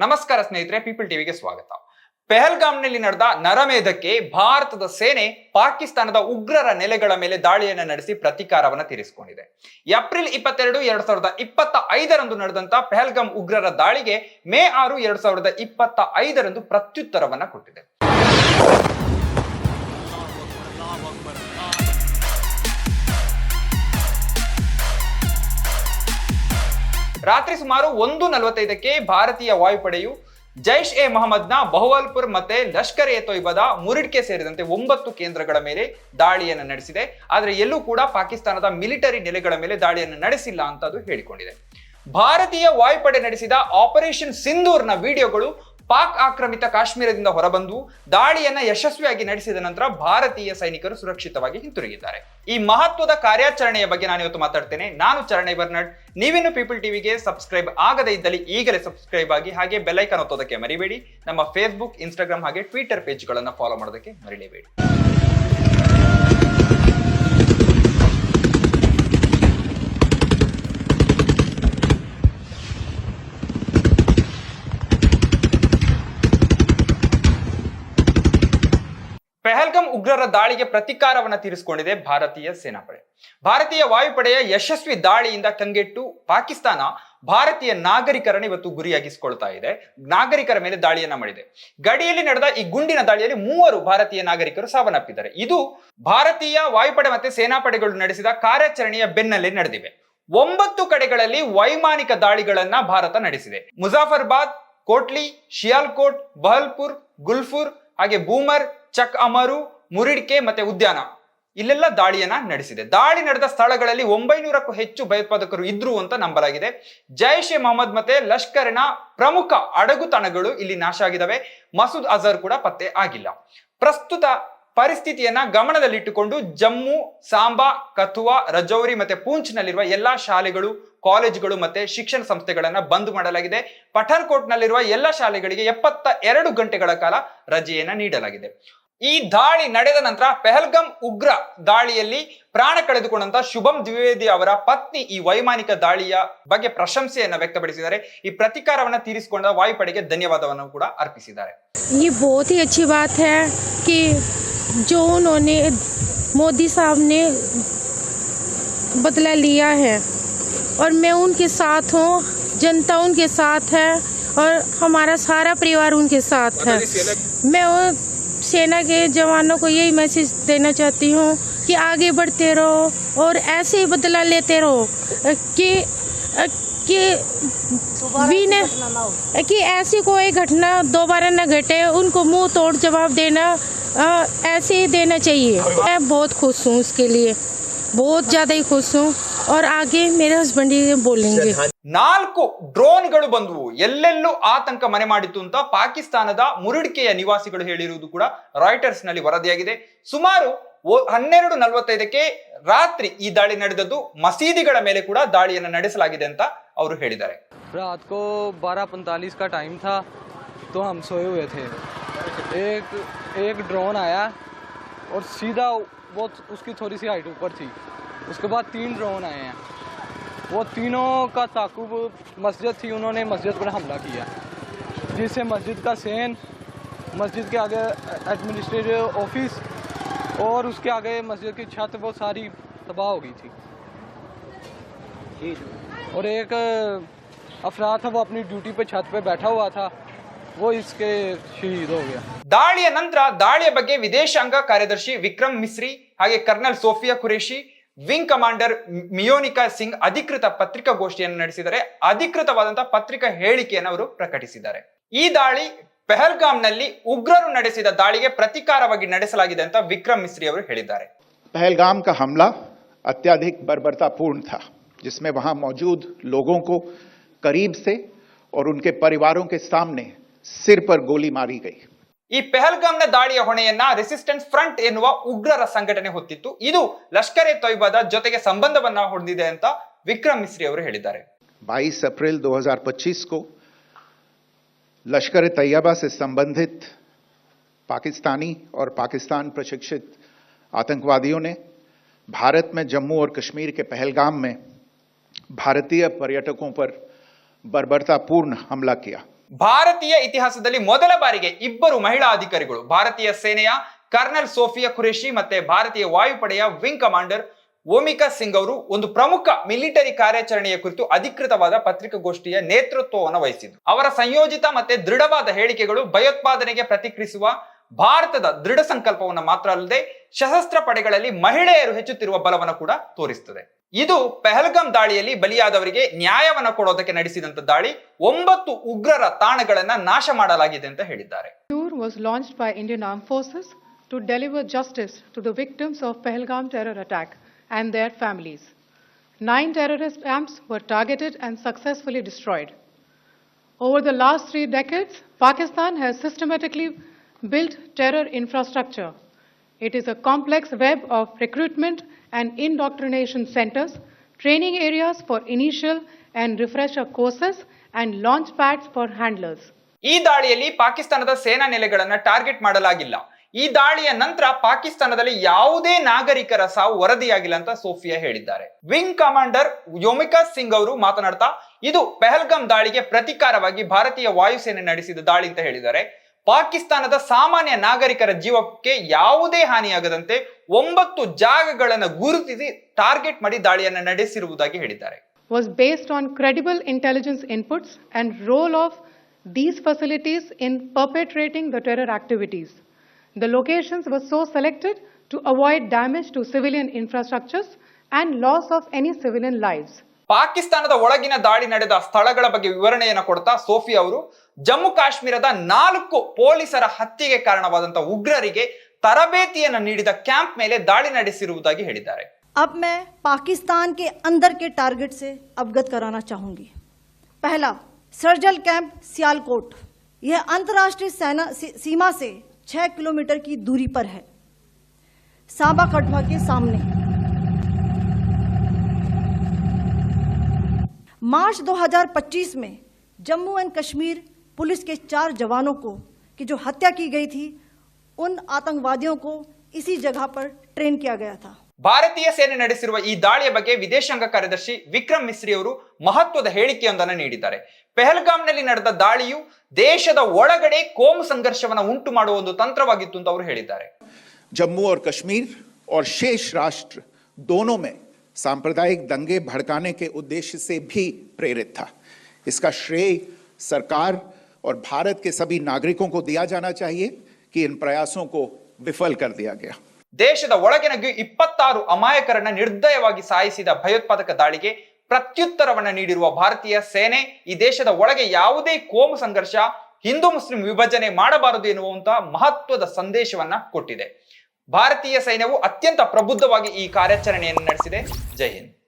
ನಮಸ್ಕಾರ ಸ್ನೇಹಿತರೆ ಪೀಪಲ್ ಟಿವಿಗೆ ಸ್ವಾಗತ. ಪೆಹಲ್ಗಾಮ್ನಲ್ಲಿ ನಡೆದ ನರಮೇಧಕ್ಕೆ ಭಾರತದ ಸೇನೆ ಪಾಕಿಸ್ತಾನದ ಉಗ್ರರ ನೆಲೆಗಳ ಮೇಲೆ ದಾಳಿಯನ್ನು ನಡೆಸಿ ಪ್ರತೀಕಾರವನ್ನು ತೀರಿಸಿಕೊಂಡಿದೆ. ಏಪ್ರಿಲ್ ಇಪ್ಪತ್ತೆರಡು, ಎರಡ್ ಸಾವಿರದ ಇಪ್ಪತ್ತ ಐದರಂದು ನಡೆದಂತ ಪೆಹಲ್ಗಾಮ್ ಉಗ್ರರ ದಾಳಿಗೆ ಮೇ ಆರು, ಎರಡ್ ಸಾವಿರದ ಇಪ್ಪತ್ತ ಐದರಂದು ಪ್ರತ್ಯುತ್ತರವನ್ನ ಕೊಟ್ಟಿದೆ. ರಾತ್ರಿ ಸುಮಾರು ಒಂದು ನಲವತ್ತೈದಕ್ಕೆ ಭಾರತೀಯ ವಾಯುಪಡೆಯು ಜೈಷ್ ಎ ಮೊಹಮ್ಮದ್ನ ಬಹುವಲ್ಪುರ್ ಮತ್ತೆ ಲಷ್ಕರ್ ಎ ತೊಯ್ಬದ ಮುರಿಡ್ಕೆ ಸೇರಿದಂತೆ ಒಂಬತ್ತು ಕೇಂದ್ರಗಳ ಮೇಲೆ ದಾಳಿಯನ್ನು ನಡೆಸಿದೆ. ಆದರೆ ಎಲ್ಲೂ ಕೂಡ ಪಾಕಿಸ್ತಾನದ ಮಿಲಿಟರಿ ನೆಲೆಗಳ ಮೇಲೆ ದಾಳಿಯನ್ನು ನಡೆಸಿಲ್ಲ ಅಂತ ಅದು ಹೇಳಿಕೊಂಡಿದೆ. ಭಾರತೀಯ ವಾಯುಪಡೆ ನಡೆಸಿದ ಆಪರೇಷನ್ ಸಿಂಧೂರ್ನ ವಿಡಿಯೋಗಳು ಪಾಕ್ ಆಕ್ರಮಿತ ಕಾಶ್ಮೀರದಿಂದ ಹೊರಬಂದು ದಾಳಿಯನ್ನ ಯಶಸ್ವಿಯಾಗಿ ನಡೆಸಿದ ನಂತರ ಭಾರತೀಯ ಸೈನಿಕರು ಸುರಕ್ಷಿತವಾಗಿ ಹಿಂತಿರುಗಿದ್ದಾರೆ. ಈ ಮಹತ್ವದ ಕಾರ್ಯಾಚರಣೆಯ ಬಗ್ಗೆ ನಾನು ಇವತ್ತು ಮಾತಾಡ್ತೇನೆ. ನಾನು ಚರಣೆ ಬರ್ನಾಡ್. ನೀವಿನ್ನು ಪೀಪಲ್ ಟಿವಿಗೆ ಸಬ್ಸ್ಕ್ರೈಬ್ ಆಗದೇ ಇದ್ದಲ್ಲಿ ಈಗಲೇ ಸಬ್ಸ್ಕ್ರೈಬ್ ಆಗಿ ಹಾಗೆ ಬೆಲ್ಲೈಕನ್ ಒತ್ತೋದಕ್ಕೆ ಮರಿಬೇಡಿ. ನಮ್ಮ ಫೇಸ್ಬುಕ್, ಇನ್ಸ್ಟಾಗ್ರಾಮ್ ಹಾಗೆ ಟ್ವಿಟರ್ ಪೇಜ್ಗಳನ್ನು ಫಾಲೋ ಮಾಡೋದಕ್ಕೆ ಮರಿಲೇಬೇಡಿ. ಪೆಹಲ್ಗಮ್ ಉಗ್ರರ ದಾಳಿಗೆ ಪ್ರತೀಕಾರವನ್ನು ತೀರಿಸಿಕೊಂಡಿದೆ ಭಾರತೀಯ ಸೇನಾಪಡೆ. ಭಾರತೀಯ ವಾಯುಪಡೆಯ ಯಶಸ್ವಿ ದಾಳಿಯಿಂದ ಕಂಗೆಟ್ಟು ಪಾಕಿಸ್ತಾನ ಭಾರತೀಯ ನಾಗರಿಕರನ್ನು ಇವತ್ತು ಗುರಿಯಾಗಿಸಿಕೊಳ್ತಾ ಇದೆ. ನಾಗರಿಕರ ಮೇಲೆ ದಾಳಿಯನ್ನ ಮಾಡಿದೆ. ಗಡಿಯಲ್ಲಿ ನಡೆದ ಈ ಗುಂಡಿನ ದಾಳಿಯಲ್ಲಿ ಮೂವರು ಭಾರತೀಯ ನಾಗರಿಕರು ಸಾವನ್ನಪ್ಪಿದ್ದಾರೆ. ಇದು ಭಾರತೀಯ ವಾಯುಪಡೆ ಮತ್ತೆ ಸೇನಾಪಡೆಗಳು ನಡೆಸಿದ ಕಾರ್ಯಾಚರಣೆಯ ಬೆನ್ನಲ್ಲೇ ನಡೆದಿವೆ. ಒಂಬತ್ತು ಕಡೆಗಳಲ್ಲಿ ವೈಮಾನಿಕ ದಾಳಿಗಳನ್ನ ಭಾರತ ನಡೆಸಿದೆ. ಮುಜಾಫರ್ಬಾದ್, ಕೋಟ್ಲಿ, ಶಿಯಾಲ್ಕೋಟ್, ಬಹಲ್ಪುರ್, ಗುಲ್ಫುರ್ ಹಾಗೆ ಬೂಮರ್ ಚಕ್ ಅಮರು, ಮುರಿಡ್ಕೆ ಮತ್ತೆ ಉದ್ಯಾನ. ಇಲ್ಲೆಲ್ಲ ದಾಳಿಯನ್ನ ನಡೆಸಿದೆ. ದಾಳಿ ನಡೆದ ಸ್ಥಳಗಳಲ್ಲಿ ಒಂಬೈನೂರಕ್ಕೂ ಹೆಚ್ಚು ಭಯೋತ್ಪಾದಕರು ಇದ್ರು ಅಂತ ನಂಬಲಾಗಿದೆ. ಜೈಷ್ ಎ ಮೊಹಮ್ಮದ್ ಮತ್ತೆ ಲಷ್ಕರ್ನ ಪ್ರಮುಖ ಅಡಗುತಾಣಗಳು ಇಲ್ಲಿ ನಾಶ ಆಗಿದ್ದಾವೆ ಮಸೂದ್ ಅಜರ್ ಕೂಡ ಪತ್ತೆ ಆಗಿಲ್ಲ. ಪ್ರಸ್ತುತ ಪರಿಸ್ಥಿತಿಯನ್ನ ಗಮನದಲ್ಲಿಟ್ಟುಕೊಂಡು ಜಮ್ಮು, ಸಾಂಬಾ, ಕಥುವಾ, ರಜೌರಿ ಮತ್ತೆ ಪೂಂಚ್ನಲ್ಲಿರುವ ಎಲ್ಲಾ ಶಾಲೆಗಳು, ಕಾಲೇಜುಗಳು ಮತ್ತೆ ಶಿಕ್ಷಣ ಸಂಸ್ಥೆಗಳನ್ನ ಬಂದ್ ಮಾಡಲಾಗಿದೆ. ಪಠಾನ್ಕೋಟ್ ನಲ್ಲಿರುವ ಎಲ್ಲ ಶಾಲೆಗಳಿಗೆ ಎಪ್ಪತ್ತ ಎರಡು ಗಂಟೆಗಳ ಕಾಲ ರಜೆಯನ್ನ ನೀಡಲಾಗಿದೆ. ಈ ದಾಳಿ ನಡೆದ ನಂತರ ಪೆಹಲ್ಗಮ್ ಉಗ್ರ ದಾಳಿಯಲ್ಲಿ ಪ್ರಾಣ ಕಳೆದುಕೊಂಡಂತ ಶುಭಂ ದ್ವಿವೇದಿ ಅವರ ಪತ್ನಿ ಈ ವೈಮಾನಿಕ ದಾಳಿಯ ಬಗ್ಗೆ ಪ್ರಶಂಸೆಯನ್ನ ವ್ಯಕ್ತಪಡಿಸಿದ್ದಾರೆ ಈ ಪ್ರತೀಕಾರವನ್ನ ತೀರಿಸಿಕೊಂಡ ವಾಯುಪಡೆಗೆ ಧನ್ಯವಾದವನ್ನು ಕೂಡ ಅರ್ಪಿಸಿದ್ದಾರೆ ये बहुत ही अच्छी बात है कि जो उन्होंने मोदी साहब ने बदला लिया है और मैं उनके साथ हूँ जनता उनके साथ है और हमारा सारा परिवार उनके साथ है मैं वो सेना के जवानों को यही मैसेज देना चाहती हूँ कि आगे बढ़ते रहो और ऐसे ही बदला लेते रहो। कि कि भी न कि ऐसी कोई घटना दोबारा न घटे उनको मुँह तोड़ जवाब देना अ, ऐसे ही देना चाहिए। मैं बहुत खुश हूँ उसके लिए। बहुत ज़्यादा ही खुश हूँ। और आगे मेरे हस्बैंड ही बोलेंगे ನಾಲ್ಕು ಡ್ರೋನ್ಗಳು ಬಂದವು ಎಲ್ಲೆಲ್ಲೂ ಆತಂಕ ಮನೆ ಮಾಡಿತ್ತು ಅಂತ ಪಾಕಿಸ್ತಾನದ ಮುರುಡಿಕೆಯ ನಿವಾಸಿಗಳು ಹೇಳಿರುವುದು ಕೂಡ ರಾಯ್ಟರ್ಸ್ ನಲ್ಲಿ ವರದಿಯಾಗಿದೆ ಸುಮಾರು ಒ- ಹನ್ನೆರಡು ನಲವತ್ತೈದಕ್ಕೆ ರಾತ್ರಿ ಈ ದಾಳಿ ನಡೆದದ್ದು ಮಸೀದಿಗಳ ಮೇಲೆ ಕೂಡ ದಾಳಿಯನ್ನು ನಡೆಸಲಾಗಿದೆ ಅಂತ ಅವರು ಹೇಳಿದ್ದಾರೆ रात को बारह पैंतालीस का टाइम था तो हम सोए हुए थे एक एक ड्रोन आया और सीधा वो उसकी थोड़ी सी हाइट ऊपर थी उसके बाद तीन ड्रोन आए हैं वो तीनों का ताकुब मस्जिद थी उन्होंने मस्जिद पर हमला किया जिससे मस्जिद का सेन मस्जिद के आगे एडमिनिस्ट्रेटिव ऑफिस और उसके आगे मस्जिद की छत वो सारी तबाह हो गई थी और एक अफराद था वो अपनी ड्यूटी पे छत पे बैठा हुआ था वो इसके शहीद हो गया ದಾಳಿಯ ನಂತರ ದಾಳಿಯ ಬಗ್ಗೆ ವಿದೇಶಾಂಗ ಕಾರ್ಯದರ್ಶಿ ವಿಕ್ರಮ್ ಮಿಸ್ರಿ ಹಾಗೆ kernel Sophia Qureshi wing commander ಮಿಯೋನಿಕಾ Singh ಅಧಿಕೃತ ಪತ್ರಿಕಾಗೋಷ್ಠಿಯನ್ನು ನಡೆಸಿದರೆ ಅಧಿಕೃತವಾದಂತಹ ಪತ್ರಿಕಾ ಹೇಳಿಕೆಯನ್ನು ಅವರು ಪ್ರಕಟಿಸಿದ್ದಾರೆ ಈ ದಾಳಿ ಪೆಹಲ್ಗಾಮ್ನಲ್ಲಿ ಉಗ್ರರು ನಡೆಸಿದ ದಾಳಿಗೆ ಪ್ರತೀಕಾರವಾಗಿ ನಡೆಸಲಾಗಿದೆ ಅಂತ ವಿಕ್ರಮ್ ಮಿಸ್ರಿ ಅವರು ಹೇಳಿದ್ದಾರೆ पहलगाम का हमला अत्याधिक बर्बरतापूर्ण था जिसमें वहां मौजूद लोगों को करीब से और उनके परिवारों के सामने सिर पर गोली मारी गई ಈ ಪೆಹಲ್ಗಾಮ್ನ ದಾಳಿಯ ಹೊಣೆಯನ್ನ ರೆಸಿಸ್ಟೆನ್ಸ್ ಫ್ರಂಟ್ ಎನ್ನುವ ಉಗ್ರರ ಸಂಘಟನೆ ಹೊತ್ತಿತ್ತು ಇದು ಲಷ್ಕರ್ ಎ ತೊಯ್ಬಾದ ಜೊತೆಗೆ ಸಂಬಂಧವನ್ನ ಹೊಂದಿದೆ ಅಂತ ವಿಕ್ರಮ್ ಮಿಸ್ರಿ ಅವರು ಹೇಳಿದ್ದಾರೆ 22 अप्रैल 2025 को लश्कर तैयबा से संबंधित पाकिस्तानी और पाकिस्तान प्रशिक्षित आतंकवादियों ने भारत में जम्मू और कश्मीर के पहलगाम में भारतीय पर्यटकों पर बर्बरतापूर्ण हमला किया ಭಾರತೀಯ ಇತಿಹಾಸದಲ್ಲಿ ಮೊದಲ ಬಾರಿಗೆ ಇಬ್ಬರು ಮಹಿಳಾ ಅಧಿಕಾರಿಗಳು, ಭಾರತೀಯ ಸೇನೆಯ ಕರ್ನಲ್ ಸೋಫಿಯಾ ಖುರೇಶಿ ಮತ್ತೆ ಭಾರತೀಯ ವಾಯುಪಡೆಯ ವಿಂಗ್ ಕಮಾಂಡರ್ ಓಮಿಕಾ ಸಿಂಗ್ ಅವರು ಒಂದು ಪ್ರಮುಖ ಮಿಲಿಟರಿ ಕಾರ್ಯಾಚರಣೆಯ ಕುರಿತು ಅಧಿಕೃತವಾದ ಪತ್ರಿಕಾಗೋಷ್ಠಿಯ ನೇತೃತ್ವವನ್ನು ವಹಿಸಿದ್ರು. ಅವರ ಸಂಯೋಜಿತ ಮತ್ತೆ ದೃಢವಾದ ಹೇಳಿಕೆಗಳು ಭಯೋತ್ಪಾದನೆಗೆ ಪ್ರತಿಕ್ರಿಯಿಸುವ ಭಾರತದ ದೃಢ ಸಂಕಲ್ಪವನ್ನು ಮಾತ್ರ ಅಲ್ಲದೆ ಸಶಸ್ತ್ರ ಪಡೆಗಳಲ್ಲಿ ಮಹಿಳೆಯರು ಹೆಚ್ಚುತ್ತಿರುವ ಬಲವನ್ನು ಕೂಡ ತೋರಿಸುತ್ತದೆ ಇದು ಪೆಹಲ್ಗಾಮ್ ದಾಳಿಯಲ್ಲಿ ಬಲಿಯಾದವರಿಗೆ ನ್ಯಾಯವನ್ನು ಕೊಡೋದಕ್ಕೆ ನಡೆಸಿದಂತ ದಾಳಿ ಒಂಬತ್ತು ಉಗ್ರರ ತಾಣಗಳನ್ನ ನಾಶ ಮಾಡಲಾಗಿದೆ ಅಂತ ಹೇಳಿದ್ದಾರೆ was launched by Indian Armed Forces to deliver justice to the victims of Pehelgam terror attack and their families. Nine terrorist camps were targeted and successfully destroyed. Over the last three decades, Pakistan has systematically built terror infrastructure. It is a complex web of recruitment and indoctrination centers, training areas for initial and refresher courses, and launch pads for handlers. ಈ ದಾಳಿಯಲ್ಲಿ ಪಾಕಿಸ್ತಾನದ ಸೇನಾ ನೆಲೆಗಳನ್ನು target ಮಾಡಲಾಗಿಲ್ಲ ಈ ದಾಳಿಯ ನಂತರ ಪಾಕಿಸ್ತಾನದಲ್ಲಿ ಯಾವುದೇ ನಾಗರಿಕರ ಸಾವು ವರದಿಯಾಗಿಲ್ಲ ಅಂತ ಸೋಫಿಯಾ ಹೇಳಿದ್ದಾರೆ ವಿಂಗ್ ಕಮಾಂಡರ್ ಯೋಮಿಕಾ ಸಿಂಗ್ ಅವರು ಮಾತನಾಡ್ತಾ ಇದು ಪೆಹಲ್ಗಾಮ್ ದಾಳಿಗೆ ಪ್ರತಿಕಾರವಾಗಿ ಭಾರತೀಯ ವಾಯುಸೇನೆ ನಡೆಸಿದ ದಾಳಿ ಅಂತ ಹೇಳಿದ್ದಾರೆ ಪಾಕಿಸ್ತಾನದ ಸಾಮಾನ್ಯ ನಾಗರಿಕರ ಜೀವಕ್ಕೆ ಯಾವುದೇ ಹಾನಿಯಾಗದಂತೆ ಒಂಬತ್ತು ಜಾಗಗಳನ್ನು ಗುರುತಿಸಿ ಟಾರ್ಗೆಟ್ ಮಾಡಿ ದಾಳಿಯನ್ನು ನಡೆಸಿರುವುದಾಗಿ ಹೇಳಿದ್ದಾರೆ was based on credible intelligence inputs and role of these facilities in perpetrating the terror activities. The locations were so selected to avoid damage to civilian infrastructures and loss of any civilian lives. ಪಾಕಿಸ್ತಾನದ ಒಳಗಿನ ದಾಳಿ ನಡೆದ ಸ್ಥಳಗಳ ಬಗ್ಗೆ ವಿವರಣೆಯನ್ನು ಕೊಡ್ತಾ Sophie ಅವರು ಜಮ್ಮು ಕಾಶ್ಮೀರದ ನಾಲ್ಕು ಪೊಲೀಸರ ಹತ್ಯೆಗೆ ಕಾರಣವಾದಂತಹ ಉಗ್ರರಿಗೆ ತರಬೇತಿಯನ್ನು ನೀಡಿದ ಕ್ಯಾಂಪ್ ಮೇಲೆ ದಾಳಿ ನಡೆಸಿರುವುದಾಗಿ ಹೇಳಿದ್ದಾರೆ अब मैं पाकिस्तान के अंदर के टारगेट से अवगत कराना चाहूंगी पहला सर्जल कैंप सियालकोट यह अंतर्राष्ट्रीय सेना सी- सीमा से छह किलोमीटर की दूरी पर है सांबा कटवा के सामने मार्च 2025 में जम्मू एंड कश्मीर पुलिस के चार जवानों को की जो हत्या की गई थी उन आतंकवादियों को इसी जगह पर ट्रेन किया गया था ಭಾರತೀಯ ಸೇನೆ ನಡೆಸಿರುವ ಈ ದಾಳಿಯ ಬಗ್ಗೆ ವಿದೇಶಾಂಗ ಕಾರ್ಯದರ್ಶಿ ವಿಕ್ರಮ್ ಮಿಸ್ರಿ ಅವರು ಮಹತ್ವದ ಹೇಳಿಕೆಯೊಂದನ್ನು ನೀಡಿದ್ದಾರೆ ಪೆಹಲ್ಗಾಮ್ನಲ್ಲಿ ನಡೆದ ದಾಳಿಯು ದೇಶದ ಒಳಗಡೆ ಕೋಮು ಸಂಘರ್ಷವನ್ನ ಉಂಟು ಮಾಡುವ ಒಂದು ತಂತ್ರವಾಗಿತ್ತು ಅಂತ ಅವರು ಹೇಳಿದ್ದಾರೆ जम्मू और कश्मीर और शेष राष्ट्र दोनों में सांप्रदायिक दंगे भड़काने के उद्देश्य से भी प्रेरित था इसका श्रेय सरकार और भारत के सभी नागरिकों को दिया जाना चाहिए कि इन प्रयासों को विफल कर दिया गया ದೇಶದ ಒಳಗಿನಗೂ ಇಪ್ಪತ್ತಾರು ಅಮಾಯಕರನ್ನ ನಿರ್ದಯವಾಗಿ ಸಾಯಿಸಿದ ಭಯೋತ್ಪಾದಕ ದಾಳಿಗೆ ಪ್ರತ್ಯುತ್ತರವನ್ನ ನೀಡಿರುವ ಭಾರತೀಯ ಸೇನೆ ಈ ದೇಶದ ಒಳಗೆ ಯಾವುದೇ ಕೋಮು ಸಂಘರ್ಷ ಹಿಂದೂ ಮುಸ್ಲಿಂ ವಿಭಜನೆ ಮಾಡಬಾರದು ಎನ್ನುವಂತಹ ಮಹತ್ವದ ಸಂದೇಶವನ್ನ ಕೊಟ್ಟಿದೆ ಭಾರತೀಯ ಸೈನ್ಯವು ಅತ್ಯಂತ ಪ್ರಬುದ್ಧವಾಗಿ ಈ ಕಾರ್ಯಾಚರಣೆಯನ್ನು ನಡೆಸಿದೆ. ಜೈ ಹಿಂದ್.